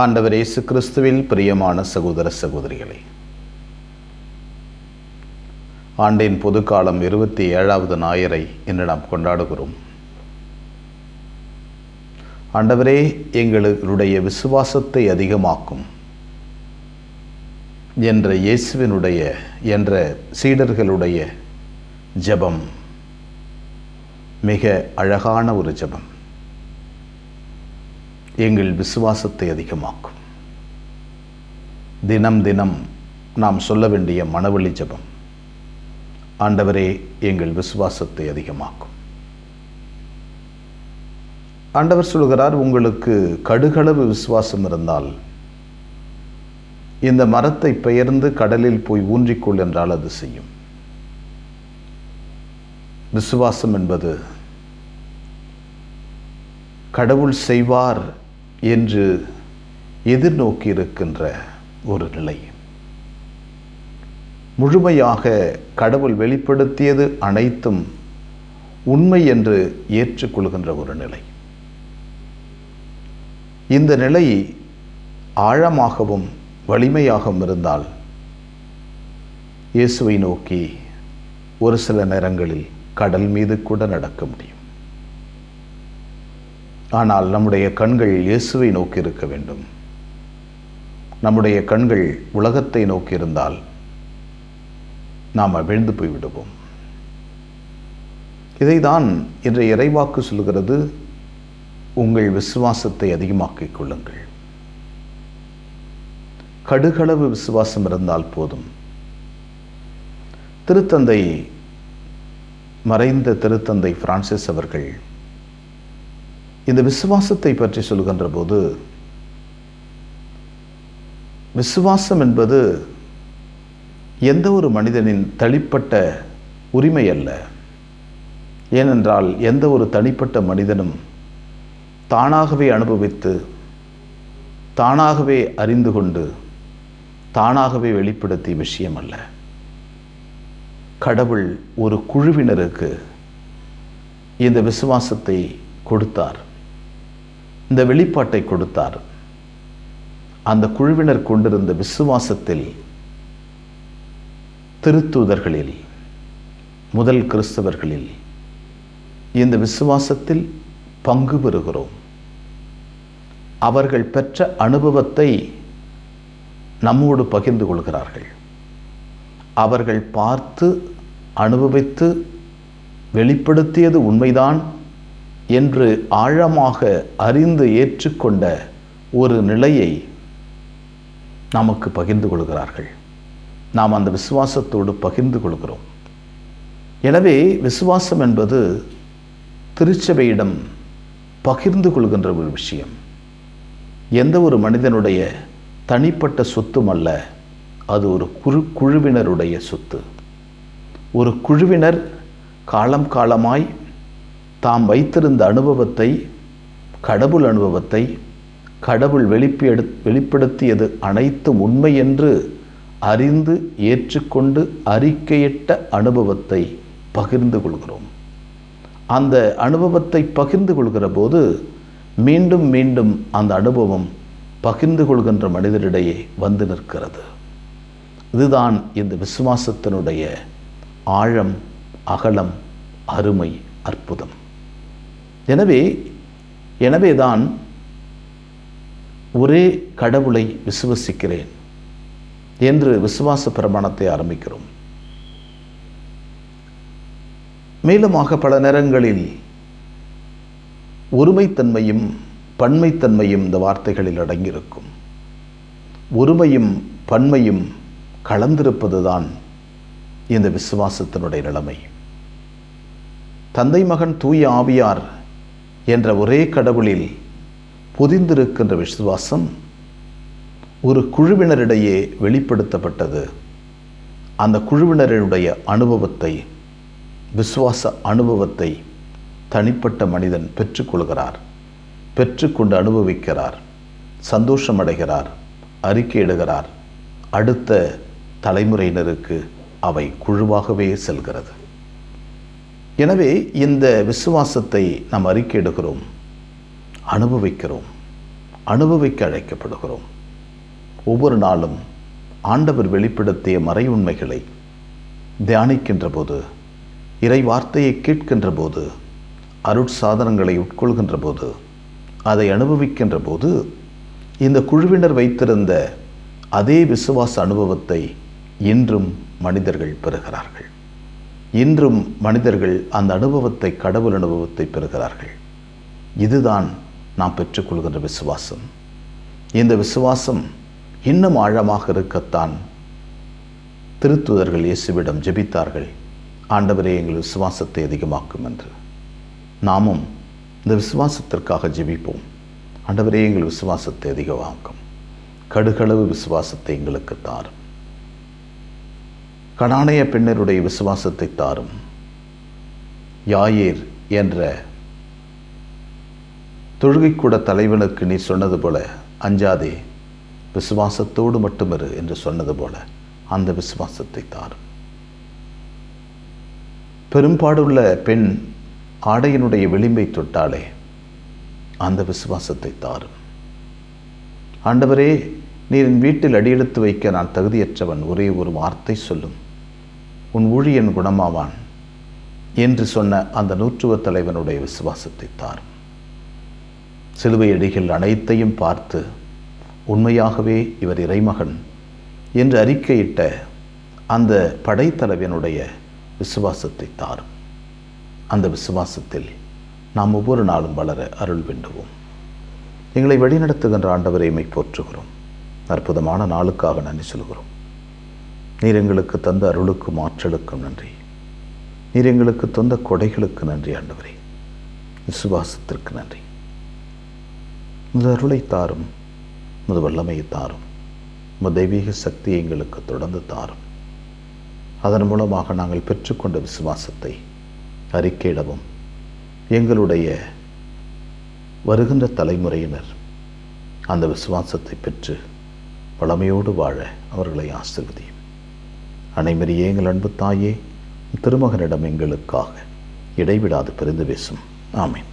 ஆண்டவர் இயேசு கிறிஸ்துவில் பிரியமான சகோதர சகோதரிகளே ஆண்டின் பொதுக்காலம் இருபத்தி ஏழாவது ஞாயிறை இன்று நாம் கொண்டாடுகிறோம். ஆண்டவரே எங்களுடைய விசுவாசத்தை அதிகமாக்கும் என்ற இயேசுவினுடைய என்ற சீடர்களுடைய ஜெபம் மிக அழகான ஒரு ஜெபம். எங்கள் விசுவாசத்தை அதிகமாக்கும். தினம் தினம் நாம் சொல்ல வேண்டிய மனவழி ஜெபம் ஆண்டவரே எங்கள் விசுவாசத்தை அதிகமாக்கும். ஆண்டவர் சொல்கிறார் உங்களுக்கு கடுகளவு விசுவாசம் இருந்தால் இந்த மரத்தை பெயர்ந்து கடலில் போய் ஊன்றிக்கொள் என்றால் அது செய்யும். விசுவாசம் என்பது கடவுள் செய்வார் என்று எதிர்நோக்கி இருக்கின்ற ஒரு நிலை. முழுமையாக கடவுள் வெளிப்படுத்தியது அனைத்தும் உண்மை என்று ஏற்றுக்கொள்கின்ற ஒரு நிலை. இந்த நிலை ஆழமாகவும் வலிமையாகவும் இருந்தால் இயேசுவை நோக்கி ஒரு சில நேரங்களில் கடல் மீது கூட நடக்க முடியும். ஆனால் நம்முடைய கண்கள் இயேசுவை நோக்கி இருக்க வேண்டும். நம்முடைய கண்கள் உலகத்தை நோக்கி இருந்தால் நாம் விழுந்து போய்விடுவோம் இதைதான் இன்றைய இறைவாக்கு சொல்கிறது உங்கள் விசுவாசத்தை அதிகமாக்கிக் கொள்ளுங்கள். கடுகளவு விசுவாசம் இருந்தால் போதும். திருத்தந்தை மறைந்த திருத்தந்தை பிரான்சிஸ் அவர்கள் இந்த விசுவாசத்தை பற்றி சொல்கின்ற போது விசுவாசம் என்பது எந்த ஒரு மனிதனின் தனிப்பட்ட உரிமை அல்ல. ஏனென்றால் எந்த ஒரு தனிப்பட்ட மனிதனும் தானாகவே அனுபவித்து தானாகவே அறிந்து கொண்டு தானாகவே வெளிப்படுத்திய விஷயம் அல்ல. கடவுள் ஒரு குழுவினருக்கு இந்த விசுவாசத்தை கொடுத்தார். இந்த வெளிப்பாட்டை கொடுத்தார். அந்த குழுவினர் கொண்டிருந்த விசுவாசத்தில் திருத்தூதர்களில் முதல் கிறிஸ்தவர்களில் இந்த விசுவாசத்தில் பங்கு பெறுகிறோம். அவர்கள் பெற்ற அனுபவத்தை நம்மோடு பகிர்ந்து கொள்கிறார்கள். அவர்கள் பார்த்து அனுபவித்து வெளிப்படுத்தியது உண்மைதான். என்று ஆழமாக அறிந்து ஏற்றுக்கொண்ட ஒரு நிலையை நமக்கு பகிர்ந்து கொள்கிறார்கள். நாம் அந்த விசுவாசத்தோடு பகிர்ந்து கொள்கிறோம். எனவே விசுவாசம் என்பது திருச்சபையிடம் பகிர்ந்து கொள்கின்ற ஒரு விஷயம். எந்த ஒரு மனிதனுடைய தனிப்பட்ட சொத்தும் அல்ல அது ஒரு குழு குழுவினருடைய சொத்து. ஒரு குழுவினர் காலம் காலமாய் தாம் வைத்திருந்த அனுபவத்தை கடவுள் அனுபவத்தை கடவுள் வெளிப்பி எடு வெளிப்படுத்தியது அனைத்தும் உண்மை என்று அறிந்து ஏற்றுக்கொண்டு அறிக்கையிட்ட அனுபவத்தை பகிர்ந்து கொள்கிறோம். அந்த அனுபவத்தை பகிர்ந்து கொள்கிற போது மீண்டும் மீண்டும் அந்த அனுபவம் பகிர்ந்து கொள்கின்ற மனிதரிடையே வந்து நிற்கிறது. இதுதான் இந்த விசுவாசத்தினுடைய ஆழம் அகலம் அருமை அற்புதம். எனவே எனவேதான் ஒரே கடவுளை விசுவசிக்கிறேன் என்று விசுவாச பிரமாணத்தை ஆரம்பிக்கிறோம். மேலுமாக பல நேரங்களில் ஒருமைத்தன்மையும் பன்மைத்தன்மையும் இந்த வார்த்தைகளில் அடங்கியிருக்கும். ஒருமையும் பன்மையும் கலந்திருப்பதுதான் இந்த விசுவாசத்தினுடைய நிலைமை. தந்தை மகன் தூய ஆவியார் என்ற ஒரே கடவுளில் புதிந்திருக்கின்ற விசுவாசம் ஒரு குழுவினரிடையே வெளிப்படுத்தப்பட்டது. அந்த குழுவினருடைய அனுபவத்தை விசுவாச அனுபவத்தை தனிப்பட்ட மனிதன் பெற்றுக்கொள்கிறார் பெற்றுக்கொண்டு அனுபவிக்கிறார் சந்தோஷமடைகிறார் அறிக்கையிடுகிறார் அடுத்த தலைமுறையினருக்கு அவை குழுவாகவே செல்கிறது. எனவே இந்த விசுவாசத்தை நாம் அறிக்கை எடுக்கிறோம் அனுபவிக்கிறோம் அனுபவிக்க அழைக்கப்படுகிறோம். ஒவ்வொரு நாளும் ஆண்டவர் வெளிப்படுத்திய மறை உண்மைகளை தியானிக்கின்ற போது இறை வார்த்தையை கேட்கின்ற போது அருட்சாதனங்களை உட்கொள்கின்ற போது அதை அனுபவிக்கின்ற போது இந்த குழுவினர் வைத்திருந்த அதே விசுவாச அனுபவத்தை இன்றும் மனிதர்கள் பெறுகிறார்கள். இன்றும் மனிதர்கள் அந்த அனுபவத்தை கடவுள் அனுபவத்தை பெறுகிறார்கள். இதுதான் நாம் பெற்றுக்கொள்கின்ற விசுவாசம். இந்த விசுவாசம் இன்னும் ஆழமாக இருக்கத்தான் திருத்துதர்கள் இயேசுவிடம் ஜெபித்தார்கள். ஆண்டவரே எங்கள் விசுவாசத்தை அதிகமாக்கும் என்று. நாமும் இந்த விசுவாசத்திற்காக ஜெபிப்போம். ஆண்டவரே எங்கள் விசுவாசத்தை அதிகமாக்கும். கடுகளவு விசுவாசத்தை எங்களுக்கு தாரும். கனானைய பெண்ணருடைய விசுவாசத்தை தாரும். யாயேர் என்ற தொழுகைக்கூட தலைவனுக்கு நீ சொன்னது போல அஞ்சாதே விசுவாசத்தோடு மட்டுமிரு என்று சொன்னது போல அந்த விசுவாசத்தை தாரும். பெரும்பாடுள்ள பெண் ஆடையினுடைய விளிம்பை தொட்டாலே அந்த விசுவாசத்தை தாரும். ஆண்டவரே நீர் என் வீட்டில் அடியெடுத்து வைக்க நான் தகுதியற்றவன். ஒரே ஒரு வார்த்தை சொல்லும். உன் ஊழியன் குணமாவான் என்று சொன்ன அந்த நூற்றுவ தலைவனுடைய விசுவாசத்தை தாரும் சிலுவை அடிகள் அனைத்தையும் பார்த்து உண்மையாகவே இவர் இறைமகன் என்று அறிக்கையிட்ட அந்த படைத்தலைவனுடைய விசுவாசத்தை தாரும். அந்த விசுவாசத்தில் நாம் ஒவ்வொரு நாளும் வளர அருள் வேண்டுவோம். எங்களை வழிநடத்துகின்ற ஆண்டவரை போற்றுகிறோம் அற்புதமான நாளுக்காக நன்றி சொல்கிறோம். நீர் எங்களுக்கு தந்த அருளுக்கும் ஆற்றலுக்கும் நன்றி. நீர் எங்களுக்கு தந்த கொடைகளுக்கு நன்றி ஆண்டவரே. விசுவாசத்திற்கு நன்றி. முது அருளை தாரும் முது வல்லமையை தாரும் முது தெய்வீக சக்தியை எங்களுக்கு தொடர்ந்து தாரும். அதன் மூலமாக நாங்கள் பெற்றுக்கொண்ட விசுவாசத்தை அறிக்கையிடவும் எங்களுடைய வருகின்ற தலைமுறையினர் அந்த விசுவாசத்தை பெற்று பழமையோடு வாழ அவர்களை ஆசிர்வதியும். அனைமரியே எங்கள் அன்பு தாயே திருமகனிடம் எங்களுக்காக இடைவிடாது பிரிந்து பேசும். ஆமீன்.